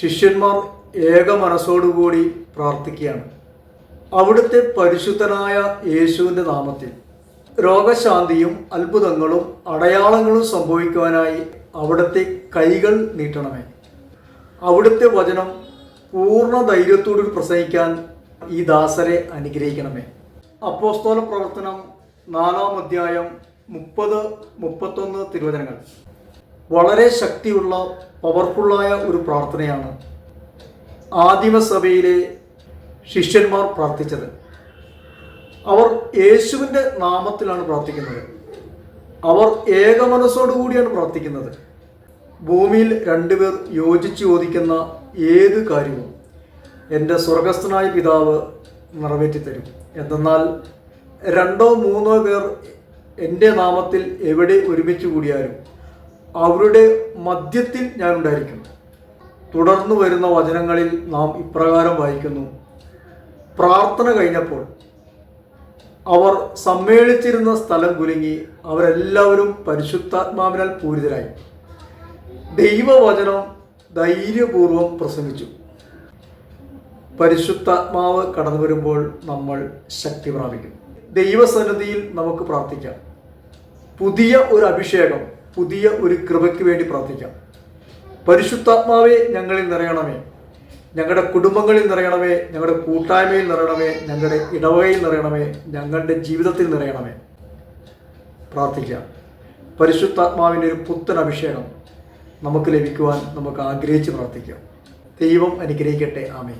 ശിഷ്യന്മാർ ഏക മനസ്സോടുകൂടി പ്രാർത്ഥിക്കുകയാണ്. അവിടുത്തെ പരിശുദ്ധനായ യേശുവിന്റെ നാമത്തിൽ രോഗശാന്തിയും അത്ഭുതങ്ങളും അടയാളങ്ങളും സംഭവിക്കുവാനായി അവിടുത്തെ കൈകൾ നീട്ടണമേ. അവിടുത്തെ വചനം പൂർണ ധൈര്യത്തോടു പ്രസംഗിക്കാൻ ഈ ദാസരെ അനുഗ്രഹിക്കണമേ. അപ്പോസ്തോല പ്രവർത്തനം നാലാം അധ്യായം മുപ്പത് മുപ്പത്തൊന്ന് തിരുവചനങ്ങൾ. വളരെ ശക്തിയുള്ള പവർഫുള്ളായ ഒരു പ്രാർത്ഥനയാണ് ആദിമസഭയിലെ ശിഷ്യന്മാർ പ്രാർത്ഥിച്ചത്. അവർ യേശുവിന്റെ നാമത്തിലാണ് പ്രാർത്ഥിക്കുന്നത്. അവർ ഏക മനസ്സോടുകൂടിയാണ് പ്രാർത്ഥിക്കുന്നത്. ഭൂമിയിൽ രണ്ടുപേർ യോജിച്ച് ചോദിക്കുന്ന ഏത് കാര്യവും എന്റെ സ്വർഗസ്ഥനായ പിതാവ് നിറവേറ്റിത്തരും. എന്തെന്നാൽ രണ്ടോ മൂന്നോ പേർ എന്റെ നാമത്തിൽ എവിടെ ഒരുമിച്ച് കൂടിയാലും അവരുടെ മധ്യത്തിൽ ഞാൻ ഉണ്ടായിരിക്കും തുടർന്നു വരുന്ന വചനങ്ങളിൽ നാം ഇപ്രകാരം വായിക്കുന്നു. പ്രാർത്ഥന കഴിഞ്ഞപ്പോൾ അവർ സമ്മേളിച്ചിരുന്ന സ്ഥലം കുലുങ്ങി അവരെല്ലാവരും പരിശുദ്ധാത്മാവിനാൽ പൂരിതരായി. ദൈവവചനം ധൈര്യപൂർവം പ്രസംഗിച്ചു. പരിശുദ്ധാത്മാവ് കടന്നു വരുമ്പോൾ നമ്മൾ ശക്തി പ്രാപിക്കും. ദൈവസന്നിധിയിൽ നമുക്ക് പ്രാർത്ഥിക്കാം. പുതിയ ഒരു അഭിഷേകം പുതിയ ഒരു കൃപയ്ക്ക് വേണ്ടി പ്രാർത്ഥിക്കാം. പരിശുദ്ധാത്മാവെ ഞങ്ങളിൽ നിറയണമേ. ഞങ്ങളുടെ കുടുംബങ്ങളിൽ നിറയണമേ. ഞങ്ങളുടെ കൂട്ടായ്മയിൽ നിറയണമേ. ഞങ്ങളുടെ ഇടവകയിൽ നിറയണമേ. ഞങ്ങളുടെ ജീവിതത്തിൽ നിറയണമേ. പ്രാർത്ഥിക്കാം. പരിശുദ്ധാത്മാവിന്റെ ഒരു പുത്തൻ അഭിഷേകം നമുക്ക് ലഭിക്കുവാൻ നമുക്ക് ആഗ്രഹിച്ച് പ്രാർത്ഥിക്കാം. ദൈവം അനുഗ്രഹിക്കട്ടെ. ആമേ